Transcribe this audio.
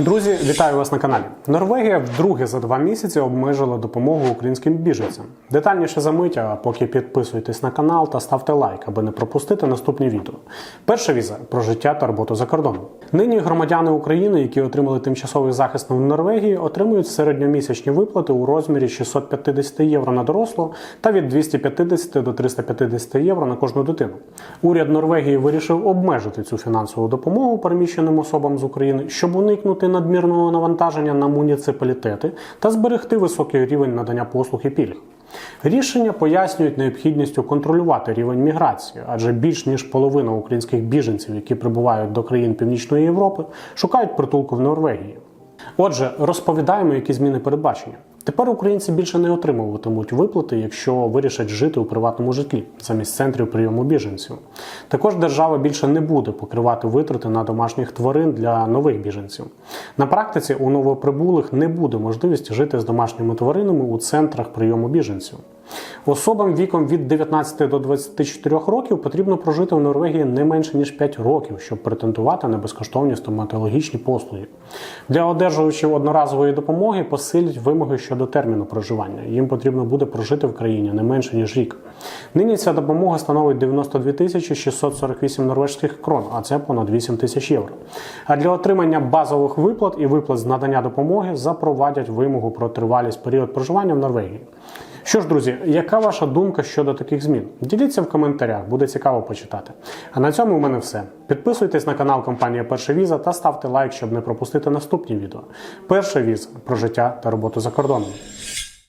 Друзі, вітаю вас на каналі. Норвегія вдруге за два місяці обмежила допомогу українським біженцям. Детальніше за мить, а поки підписуйтесь на канал та ставте лайк, аби не пропустити наступні відео. Перша віза про життя та роботу за кордоном. Нині громадяни України, які отримали тимчасовий захист в Норвегії, отримують середньомісячні виплати у розмірі 650 євро на дорослого та від 250 до 350 євро на кожну дитину. Уряд Норвегії вирішив обмежити цю фінансову допомогу переміщеним особам з України, щоб уникнути надмірного навантаження на муніципалітети та зберегти високий рівень надання послуг і пільг. Рішення пояснюють необхідністю контролювати рівень міграції, адже більш ніж половина українських біженців, які прибувають до країн Північної Європи, шукають притулку в Норвегії. Отже, розповідаємо, які зміни передбачення. Тепер українці більше не отримуватимуть виплати, якщо вирішать жити у приватному житлі замість центрів прийому біженців. Також держава більше не буде покривати витрати на домашніх тварин для нових біженців. На практиці у новоприбулих не буде можливості жити з домашніми тваринами у центрах прийому біженців. Особам віком від 19 до 24 років потрібно прожити в Норвегії не менше ніж 5 років, щоб претендувати на безкоштовні стоматологічні послуги. Для одержувачів одноразової допомоги посилять вимоги щодо терміну проживання. Їм потрібно буде прожити в країні не менше ніж рік. Нині ця допомога становить 92 тисячі 648 норвежських крон, а це понад 8 тисяч євро. А для отримання базових виплат і виплат з надання допомоги запровадять вимогу про тривалість період проживання в Норвегії. Що ж, друзі, яка ваша думка щодо таких змін? Діліться в коментарях, буде цікаво почитати. А на цьому у мене все. Підписуйтесь на канал компанія Перша Віза та ставте лайк, щоб не пропустити наступні відео. Перша віза про життя та роботу за кордоном.